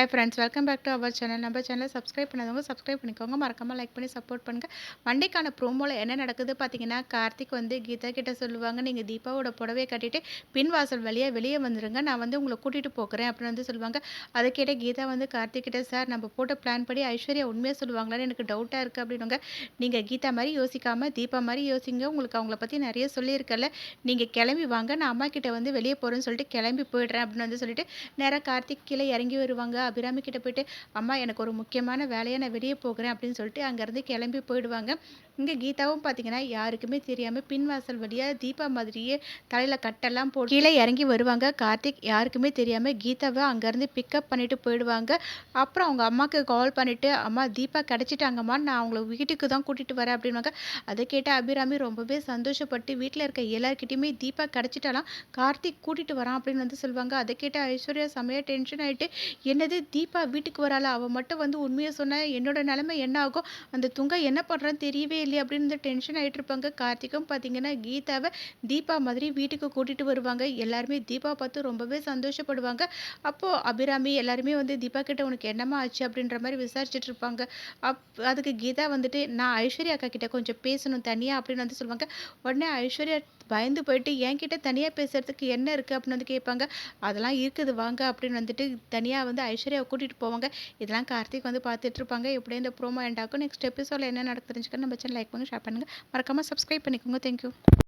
Hi friends welcome back to our channel நம்ம சேனலை subscribe பண்ணாதவங்க சப்ஸ்கிரைப் பண்ணிக்கோங்க. மறக்காமல் லைக் பண்ணி சப்போர்ட் பண்ணுங்கள் மண்டேக்கான ப்ரோமோவில் என்ன நடக்குது பார்த்தீங்கன்னா கார்த்திக் வந்து கீதா கிட்ட சொல்லுவாங்க நீங்கள் தீபாவோட புடவையை கட்டிட்டு பின் வாசல் வழியாக வெளியே வந்துடுங்க நான் வந்து உங்களை கூட்டிகிட்டு போகிறேன் அப்படின்னு வந்து சொல்லுவாங்க. அதை கேட்ட கீதா வந்து கார்த்திக் கிட்ட சார் நம்ம போட்ட பிளான் படி ஐஸ்வர்யா உண்மையாக சொல்லுவாங்களான்னு எனக்கு டவுட்டாக இருக்குது அப்படின்னுங்க. நீங்கள் கீதா மாதிரி யோசிக்காமல் தீபா மாதிரி யோசிங்க. உங்களுக்கு அவங்கள பற்றி நிறைய சொல்லியிருக்கல நீங்கள் கிளம்பி வாங்க. நான் அம்மா கிட்ட வந்து வெளியே போகிறேன்னு சொல்லிட்டு கிளம்பி போயிடுறேன் அப்படின்னு வந்து சொல்லிட்டு நேராக கார்த்திக் கீழே இறங்கி வருவாங்க. அபிராமி கிட்ட போயிட்டு அம்மா எனக்கு ஒரு முக்கியமான வேலையை நான் வெளியே போகிறேன் அப்படின்னு சொல்லிட்டு அங்கேருந்து கிளம்பி போயிடுவாங்க. இங்கே கீதாவும் பார்த்தீங்கன்னா யாருக்குமே தெரியாமல் பின்வாசல் வழியாக தீபா மாதிரியே தலையில் கட்டெல்லாம் போட்டு கீழே இறங்கி வருவாங்க. கார்த்திக் யாருக்குமே தெரியாமல் கீதாவை அங்கேருந்து பிக்கப் பண்ணிட்டு போயிடுவாங்க. அப்புறம் அவங்க அம்மாவுக்கு கால் பண்ணிவிட்டு அம்மா தீபா கிடச்சிட்டாங்கம்மா நான் அவங்கள வீட்டுக்கு தான் கூட்டிகிட்டு வரேன் அப்படின்வாங்க அதை கேட்ட அபிராமி ரொம்பவே சந்தோஷப்பட்டு வீட்டில் இருக்க எல்லாருக்கிட்டையுமே தீபா கிடச்சிட்டாலாம் கார்த்திக் கூட்டிகிட்டு வரான் அப்படின்னு வந்து சொல்லுவாங்க. அதை கேட்ட ஐஸ்வர்யா செமையாக டென்ஷன் ஆகிட்டு என்னது தீபா வீட்டுக்கு வரால அவள் மட்டும் வந்து உண்மையை சொன்னால் என்னோட நிலைமை என்ன ஆகும்? அந்த துங்கா என்ன பண்ணுறான்னு தெரியவே இல்லையே அப்படின்னு டென்ஷன் ஆகிட்டு இருப்பாங்க. கார்த்திக்கும் பார்த்தீங்கன்னா கீதாவை தீபா மாதிரி வீட்டுக்கு கூட்டிகிட்டு வருவாங்க. எல்லாருமே தீபா பார்த்து ரொம்பவே சந்தோஷப்படுவாங்க. அப்போது அபிராமி எல்லாருமே வந்து தீபா கிட்ட உனக்கு என்னமா ஆச்சு? அப்படின்ற மாதிரி விசாரிச்சுட்டு இருப்பாங்க. அப் அதுக்கு கீதா வந்துட்டு நான் ஐஸ்வர்யா அக்கா கிட்ட கொஞ்சம் பேசணும் தனியாக அப்படின்னு வந்து சொல்லுவாங்க. உடனே ஐஸ்வர்யா பயந்து போயிட்டு என்கிட்ட தனியாக பேசுகிறதுக்கு என்ன இருக்குது அப்படின்னு வந்து கேட்பாங்க. அதெல்லாம் இருக்குது வாங்க அப்படின்னு வந்துட்டு தனியாக வந்து ஐஸ்வர்யா ஐஸ்வர்யாவை கூட்டிகிட்டு போவாங்க. இதெல்லாம் கார்த்திக் வந்து பார்த்துட்டு இருப்பாங்க இப்படியே இந்த ப்ரோமோ எண்ட் ஆகும் நெக்ஸ்ட் எபிசோடில் என்ன நடக்குதுன்னு நம்ம சேனல் லைக் பண்ணி ஷேர் பண்ணுங்கள் மறக்காமல் சப்ஸ்கிரைப் பண்ணிக்கோங்க. தேங்க்யூ